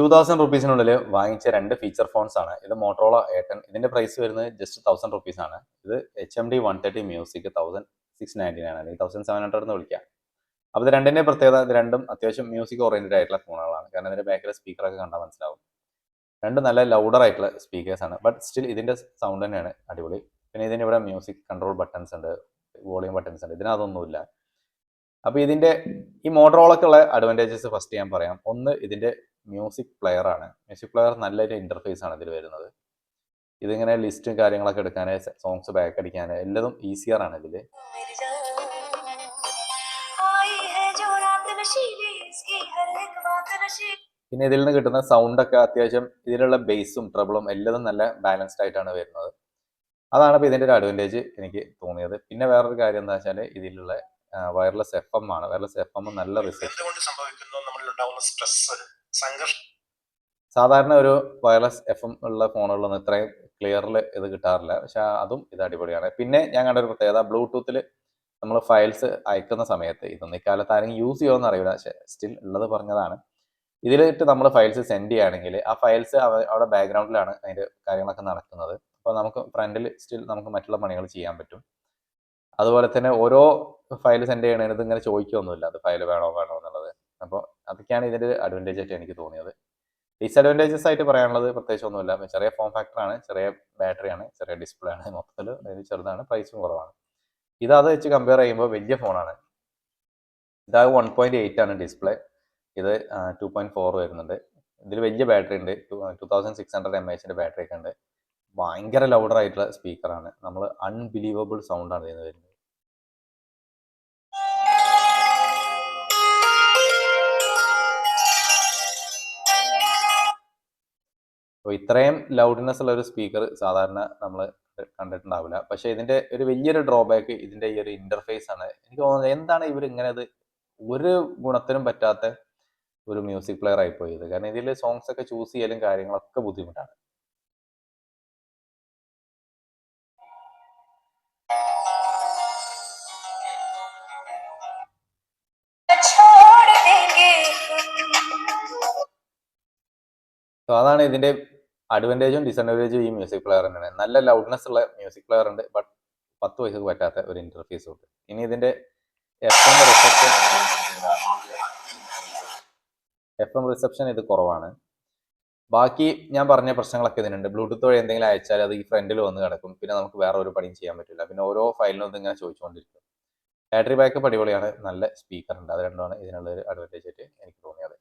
Two thousand റുപ്പീസിനുള്ളിൽ വാങ്ങിച്ച രണ്ട് feature phones ആണ്. ഇത് മോട്ടോറോള ഏട്ടൻ ഇതിന്റെ പ്രൈസ് വരുന്നത് ജസ്റ്റ് തൗസൻഡ് റുപ്പീസ് ആണ്. ഇത് H M D one thirty music thousand six ninety nine അല്ലെങ്കിൽ തൗസൻഡ് സെവൻ ഹൺഡ്രഡ് എന്ന് വിളിക്കാം. അപ്പോൾ ഇത് രണ്ടിന്റെ പ്രത്യേകത ഇത് രണ്ടും അത്യാവശ്യം മ്യൂസിക് ഓറിയന്റഡ് ആയിട്ടുള്ള ഫോണുകളാണ് കാരണം ഇതിന്റെ ബാക്കിലെ സ്പീക്കറൊക്കെ കണ്ടാൽ മനസ്സിലാവും. രണ്ടും നല്ല ലൗഡർ ആയിട്ടുള്ള സ്പീക്കേഴ്സ് ആണ്. ബട്ട് സ്റ്റിൽ ഇതിന്റെ സൗണ്ട് തന്നെയാണ് അടിപൊളി. പിന്നെ ഇതിന് ഇവിടെ മ്യൂസിക് കൺട്രോൾ ബട്ടൺസ് ഉണ്ട്. വോളിയം ബട്ടൺസ് ഉണ്ട്. ഇതിനതൊന്നുമില്ല അപ്പോൾ ഇതിന്റെ ഈ മോട്ടറോളൊക്കെ ഉള്ള അഡ്വാന്റേജസ് ഫസ്റ്റ് ഞാൻ പറയാം. ഒന്ന് ഇതിന്റെ മ്യൂസിക് പ്ലെയർ ആണ്. മ്യൂസിക് പ്ലെയർ നല്ലൊരു ഇന്റർഫേസ് ആണ് ഇതിൽ വരുന്നത്. ഇതിങ്ങനെ ലിസ്റ്റും കാര്യങ്ങളൊക്കെ എടുക്കാൻ സോങ്സ് ബാക്ക് അടിക്കാൻ എല്ലതും ഈസിയർ ആണ് ഇതിൽ പിന്നെ ഇതിൽ നിന്ന് കിട്ടുന്ന സൗണ്ട് ഒക്കെ അത്യാവശ്യം ഇതിലുള്ള ബേസും ട്രബിളും എല്ലതും നല്ല ബാലൻസ്ഡ് ആയിട്ടാണ് വരുന്നത്. അതാണ് ഇപ്പോൾ ഇതിന്റെ ഒരു അഡ്വാന്റേജ് എനിക്ക് തോന്നിയത്. പിന്നെ വേറൊരു കാര്യം എന്താ വെച്ചാൽ ഇതിലുള്ള വയർലെസ് എഫ് എം ആണ്. വയർലെസ് എഫ് എം നല്ല റിസൾട്ട് സംഘർഷം. സാധാരണ ഒരു വയർലെസ് എഫ് എം ഉള്ള ഫോണുകളൊന്നും ഇത്രയും ക്ലിയറിൽ ഇത് കിട്ടാറില്ല. പക്ഷെ അതും ഇത് അടിപൊളിയാണ്. പിന്നെ ഞാൻ കണ്ട ഒരു പ്രത്യേകത ബ്ലൂടൂത്തിൽ നമ്മൾ ഫയൽസ് അയക്കുന്ന സമയത്ത് ഇതൊന്നും ഇക്കാലത്ത് ആരെങ്കിലും യൂസ് ചെയ്യുമെന്ന് അറിയില്ല. പക്ഷെ സ്റ്റിൽ ഉള്ളത് പറഞ്ഞതാണ്. ഇതിലിട്ട് നമ്മൾ ഫയൽസ് സെൻഡ് ചെയ്യുകയാണെങ്കിൽ ആ ഫയൽസ് അവിടെ ബാക്ക്ഗ്രൗണ്ടിലാണ് അതിന്റെ കാര്യങ്ങളൊക്കെ നടക്കുന്നത്. അപ്പോൾ നമുക്ക് ഫ്രണ്ടിൽ സ്റ്റിൽ നമുക്ക് മറ്റുള്ള പണികൾ ചെയ്യാൻ പറ്റും. അതുപോലെ തന്നെ ഓരോ ഫയൽ സെൻഡ് ചെയ്യണത് ഇങ്ങനെ ചോദിക്കുകയൊന്നുമില്ല അത് ഫയൽ വേണോ വേണോ എന്നുള്ളത്. അപ്പോൾ അതൊക്കെയാണ് ഇതിന്റെ ഒരു അഡ്വാന്റേജ് ആയിട്ട് എനിക്ക് തോന്നിയത്. ഡിസഡ്വാന്റേജസ് ആയിട്ട് പറയാനുള്ളത് പ്രത്യേകിച്ച് ഒന്നുമില്ല ചെറിയ ഫോം ഫാക്ടറാണ് ചെറിയ ബാറ്ററിയാണ് ചെറിയ ഡിസ്പ്ലേ ആണ്. മൊത്തത്തിൽ അതായത് ചെറുതാണ് പ്രൈസും കുറവാണ്. ഇത് അത് വെച്ച് കമ്പയർ ചെയ്യുമ്പോൾ വലിയ ഫോണാണ് ഇതാ വൺ പോയിന്റ് എയ്റ്റ് ആണ് ഡിസ്പ്ലേ ഇത് ടു പോയിന്റ് ഫോർ വരുന്നുണ്ട്. ഇതിൽ വലിയ ബാറ്ററി ഉണ്ട്. Two thousand six hundred M എച്ചിന്റെ battery ഒക്കെ ഉണ്ട്. ഭയങ്കര ലൗഡർ ആയിട്ടുള്ള സ്പീക്കറാണ് നമ്മൾ അൺബിലീവബിൾ സൗണ്ടാണ് ഇതിന് വരുന്നത്. അപ്പോൾ ഇത്രയും ലൗഡ്നെസ് ഉള്ള ഒരു സ്പീക്കർ സാധാരണ നമ്മൾ കണ്ടിട്ടുണ്ടാവില്ല. പക്ഷെ ഇതിന്റെ ഒരു വലിയൊരു ഡ്രോബാക്ക് ഇതിന്റെ ഈ ഒരു ഇന്റർഫേസ് ആണ്. എനിക്ക് തോന്നുന്നത് എന്താണ് ഇവർ ഇങ്ങനെ അത് ഒരു ഗുണത്തിനും പറ്റാത്ത ഒരു മ്യൂസിക് പ്ലെയർ ആയി പോയത്? കാരണം ഇതിൽ സോങ്സ് ഒക്കെ ചൂസ് ചെയ്യലും കാര്യങ്ങളൊക്കെ ബുദ്ധിമുട്ടാണ്. അതാണ് ഇതിന്റെ അഡ്വാന്റേജും ഡിസഡ്വാന്റേജും ഈ മ്യൂസിക് പ്ലെയർ തന്നെയാണ്. നല്ല ലൗഡ്നെസ് ഉള്ള മ്യൂസിക് പ്ലെയർ ഉണ്ട് ബട്ട് പത്ത് വയസ്സ് പറ്റാത്ത ഒരു ഇന്റർഫേസ് ഉണ്ട്. ഇനി ഇതിന്റെ F M reception F M reception ഇത് കുറവാണ്. ബാക്കി ഞാൻ പറഞ്ഞ പ്രശ്നങ്ങളൊക്കെ ഇതിനുണ്ട്. ബ്ലൂടൂത്ത് വഴി എന്തെങ്കിലും അയച്ചാൽ അത് ഈ ഫ്രണ്ടിൽ വന്ന് കിടക്കും. പിന്നെ നമുക്ക് വേറെ ഒരു പണിയും ചെയ്യാൻ പറ്റില്ല. പിന്നെ ഓരോ ഫയലിനും ഇങ്ങനെ ചോദിച്ചുകൊണ്ടിരിക്കും. ബാറ്ററി ബാക്കപ്പ് അടിപൊളിയാണ് നല്ല സ്പീക്കർ ഉണ്ട്. അത് രണ്ടുമാണ് ഇതിനുള്ള ഒരു അഡ്വാന്റേജ് ആയിട്ട് എനിക്ക് തോന്നിയത്.